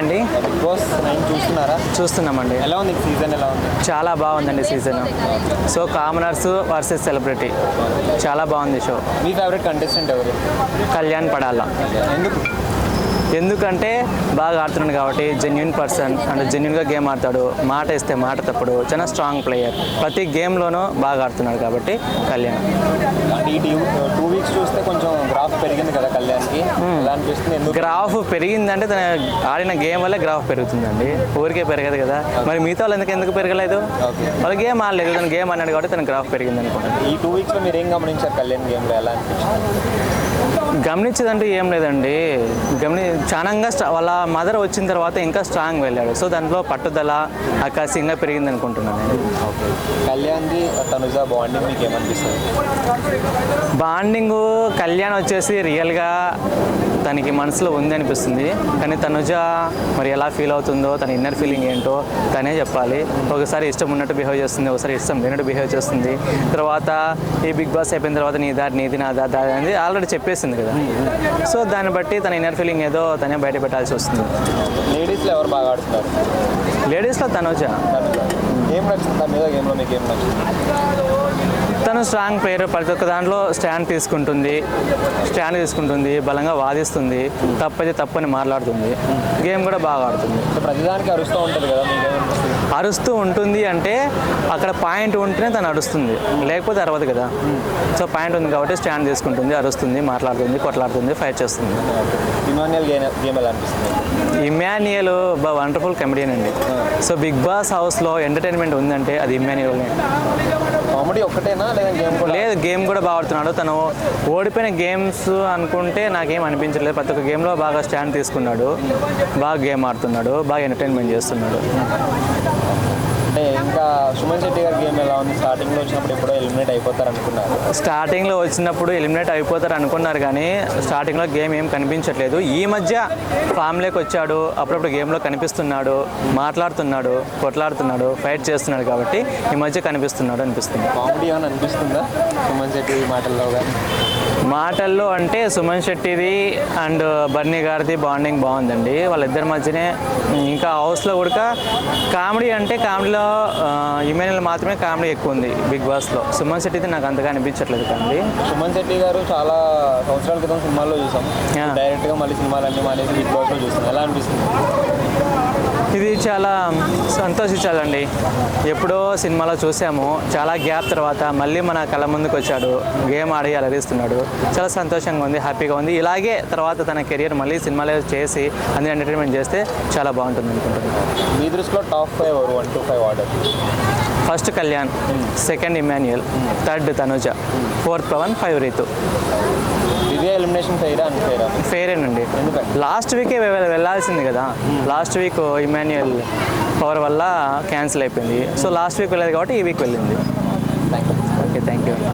అండి big boss nine చూస్తున్నారా? చూస్తున్నామండి. ఎలా ఉంది? సీజన్ ఎలా ఉంది? చాలా బాగుందండి season so commoners versus celebrity చాలా బాగుంది షో మీ ఫేవరెట్ కంటెస్టెంట్ ఎవరు? కళ్యాణ్ పడాల. ఎందుకు? ఎందుకంటే బాగా ఆడుతున్నాడు కాబట్టి జెన్యున్ పర్సన్ అండ్ జెన్యున్గా గేమ్ ఆడతాడు. మాట ఇస్తే మాట తప్పుడు. చాలా స్ట్రాంగ్ ప్లేయర్ ప్రతి గేమ్లోనూ బాగా ఆడుతున్నాడు కాబట్టి కళ్యాణ్. ఈ టూ వీక్స్ చూస్తే కొంచెం గ్రాఫ్ పెరిగింది కదా కళ్యాణ్కి. ఎలా అనిపిస్తుంది? ఎందుకు? గ్రాఫ్ పెరిగిందంటే తన ఆడిన గేమ్ వల్లే గ్రాఫ్ పెరుగుతుందండి. ఊరికే పెరగదు కదా. మరి మిగతా వాళ్ళు ఎందుకు ఎందుకు పెరగలేదు? వాళ్ళు గేమ్ ఆడలేదు. తన గేమ్ అన్నాడు కాబట్టి తన గ్రాఫ్ పెరిగింది అనుకుంటాను ఈ టూ వీక్స్లో మీరు ఏం గమనించారు కళ్యాణ్ గేమ్లో ఎలా అనిపించింది? గమనించేదంటూ ఏం లేదండి. గమని స్ట్రా వాళ్ళ మదర్ వచ్చిన తర్వాత ఇంకా స్ట్రాంగ్ వెళ్ళాడు. సో దాంట్లో పట్టుదల అకాశంగా పెరిగింది అనుకుంటున్నాను నేను. ఓకే కళ్యాణ్ది తనుజ బాండింగ్ మీకు ఏమనిపిస్తుంది బాండింగ్ కళ్యాణ్ వచ్చేసి రియల్గా తనకి మనసులో ఉంది అనిపిస్తుంది. కానీ తనుజ మరి ఎలా ఫీల్ అవుతుందో తన ఇన్నర్ ఫీలింగ్ ఏంటో తనే చెప్పాలి. ఒకసారి ఇష్టం ఉన్నట్టు బిహేవ్ చేస్తుంది ఒకసారి ఇష్టం లేనట్టు బిహేవ్ చేస్తుంది. తర్వాత ఈ బిగ్ బాస్ అయిపోయిన తర్వాత నీ దారి నీది నా దారి దారి అనేది ఆల్రెడీ చెప్పేసింది కదా. సో దాన్ని బట్టి తన ఇన్నర్ ఫీలింగ్ ఏదో తనే బయట పెట్టాల్సి వస్తుంది లేడీస్లో ఎవరు బాగా ఆడుతున్నారు? లేడీస్లో తనుజ. ఏం నచ్చింది? తన మీద గేమ్లో మీకు ఏం నచ్చింది? తను స్ట్రాంగ్ ప్లేయర్ ప్రతి ఒక్క దాంట్లో స్టాండ్ తీసుకుంటుంది. స్టాండ్ తీసుకుంటుంది బలంగా వాదిస్తుంది. తప్పైతే తప్పని మాట్లాడుతుంది. గేమ్ కూడా బాగా ఆడుతుంది. ప్రతిదానికి అరుస్తూ ఉంటుంది కదా అరుస్తూ ఉంటుంది అంటే అక్కడ పాయింట్ ఉంటేనే తను అరుస్తుంది. లేకపోతే అరవదు కదా. సో పాయింట్ ఉంది కాబట్టి స్టాండ్ తీసుకుంటుంది అరుస్తుంది మాట్లాడుతుంది కొట్లాడుతుంది ఫైట్ చేస్తుంది. ఇమాన్యుయల్ ఇమాన్యుయల్ బా వండర్ఫుల్ కమెడియన్ అండి. సో బిగ్ బాస్ హౌస్లో ఎంటర్టైన్మెంట్ ఉందంటే అది ఇమాన్యుయల్నే. కామెడీ ఒక్కటేనా? లేదా గేమ్ కూడా? లేదు గేమ్ కూడా బాగా ఆడుతున్నాడు. తను ఓడిపోయిన గేమ్స్ అనుకుంటే నాకేం అనిపించలేదు. ప్రతి ఒక్క గేమ్లో బాగా స్టాండ్ తీసుకున్నాడు. బాగా గేమ్ ఆడుతున్నాడు. బాగా ఎంటర్టైన్మెంట్ చేస్తున్నాడు. Thank. అంటే ఇంకా సుమన్ శెట్టి గారి గేమ్ ఎలా ఉంది? స్టార్టింగ్లో వచ్చినప్పుడు ఎప్పుడో ఎలిమినేట్ అయిపోతారు అనుకున్నారు స్టార్టింగ్లో వచ్చినప్పుడు ఎలిమినేట్ అయిపోతారు అనుకున్నారు కానీ స్టార్టింగ్లో గేమ్ ఏం కనిపించట్లేదు. ఈ మధ్య ఫామ్లోకి వచ్చాడు అప్పుడప్పుడు గేమ్లో కనిపిస్తున్నాడు మాట్లాడుతున్నాడు కొట్లాడుతున్నాడు ఫైట్ చేస్తున్నాడు కాబట్టి ఈ మధ్య కనిపిస్తున్నాడు అనిపిస్తుంది. కామెడీ ఏమైనా అనిపిస్తుందా సుమన్ శెట్టి మాటల్లో కానీ? మాటల్లో అంటే సుమన్ శెట్టిది అండ్ బర్నీ గారిది బాండింగ్ బాగుందండి. వాళ్ళిద్దరి మధ్యనే ఇంకా హౌస్లో కూడా కామెడీ అంటే కామెడీలో ఇమెయిల్ మాత్రమే కామెడీ ఎక్కువ ఉంది బిగ్ బాస్లో. సుమన్ శెట్టిది నాకు అంతగా అనిపించట్లేదు కామెడీ సుమన్ శెట్టి గారు చాలా సంవత్సరాల క్రితం సినిమాల్లో చూసాం. డైరెక్ట్గా మళ్ళీ సినిమాలన్నీ మానేసి బిగ్ బాస్లో చూసాం. ఎలా అనిపిస్తుంది? చాలా సంతోషించాలండి. ఎప్పుడో సినిమాలో చూసాము. చాలా గ్యాప్ తర్వాత మళ్ళీ మన కళ్ళ ముందుకు వచ్చాడు. గేమ్ ఆడి అలరిస్తున్నాడు. చాలా సంతోషంగా ఉంది హ్యాపీగా ఉంది. ఇలాగే తర్వాత తన కెరియర్ మళ్ళీ సినిమాలో చేసి అన్ని ఎంటర్టైన్మెంట్ చేస్తే చాలా బాగుంటుంది అనుకుంటున్నాను. మీ దృష్టిలో టాప్ ఫైవ్ ఎవరు? One two five order first Kalyan second Emmanuel third Tanuja fourth Pavan five Ritu. Elimination ఫెయిరా అని ఫెయిరా ఎందుకంటే? లాస్ట్ వీకే వెళ్ళాల్సింది కదా. లాస్ట్ వీక్ ఇమాన్యుయల్ పవర్ వల్ల క్యాన్సిల్ అయిపోయింది. సో లాస్ట్ వీక్ వెళ్ళేది కాబట్టి ఈ వీక్ వెళ్ళింది. Okay thank you